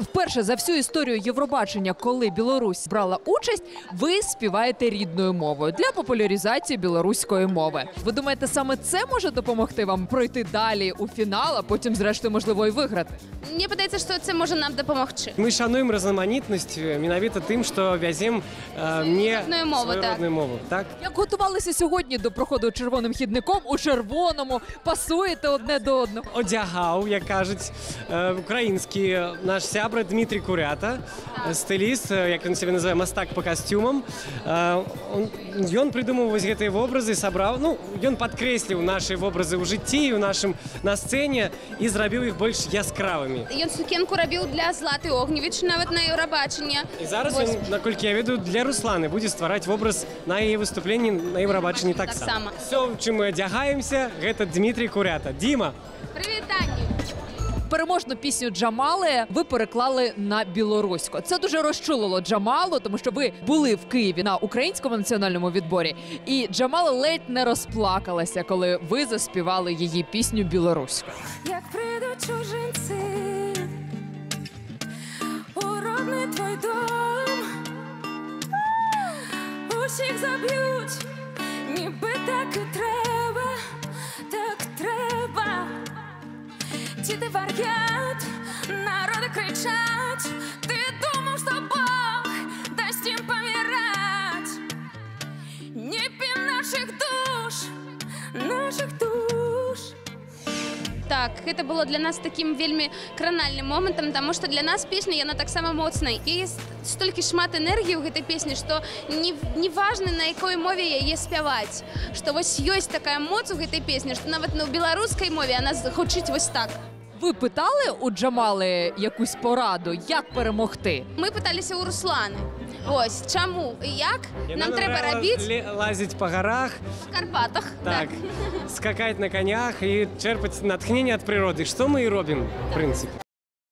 Вперше за всю історію Євробачення, коли Білорусь брала участь, ви співаєте рідною мовою для популяризації білоруської мови. Ви думаєте, саме це може допомогти вам пройти далі у фінал, а потім, зрештою, можливо, і виграти? Мені падається, що це може нам допомогти. Мы шануем разноманітність е, менавіта тим, що вязем е, не Родную мову, так. мову. Так? Як готувалися сьогодні до проходу червоним хідником у червоному, пасуєте одне до одного. Одягав, як кажуть, е, український наш сябра Дмитрий Курята, е, стиліст, е, як він себе називає, мастак по костюмам. Е, он- Ён придумав ось гэтыя вобразы, сабраў, ну, ён падкрэсліў нашы вобразы ў жыцці і ў нашым на сцэне і зрабіў іх больш яскравымі. Ён сукенку рабіў для Златы Огневіч нават на Еўрабачанне. І зараз Вось. ён, наколькі я ведаю, для Русланы будзе ствараць вобраз на яе выступленні на Еўрабачанні таксама. Таксама. Все, в чым мы адзягаемся, гэта Дмитрий Курята. Діма, Прывітанне. Переможну пісню Джамали ви переклали на білоруську. Це дуже розчулило Джамалу, тому що ви були в Києві на українському національному відборі, і Джамала ледь не розплакалася, коли ви заспівали її пісню білоруською. Як прийдуть чужинці у родний твій дом, усіх заб'ють, ніби так і треба, Діти вар'ят, народи кричать, ти думав, що Бог дасть їм помирать. Не пі наших душ, наших душ. Так, гэта было для нас такім вельмі кранальным момантам, таму што для нас песня яна таксама моцная. І есть столькі шмат энергіі ў гэтай песні, што не, не важна на якой мове яе спяваць. Што вось ёсць такая моц у гэтай песні, што нават на беларускай мове яна з- гучыць вось так. Ви питали у Джамали якусь пораду, як перемогти? Мы пыталіся ў Русланы. Ось чаму і як нам трэба рабіць лазіць па гарах, в Карпатах. так, скакаць на конях і чэрпаць натхненне ад прыроды. Што мы і робім, в прынцыпе.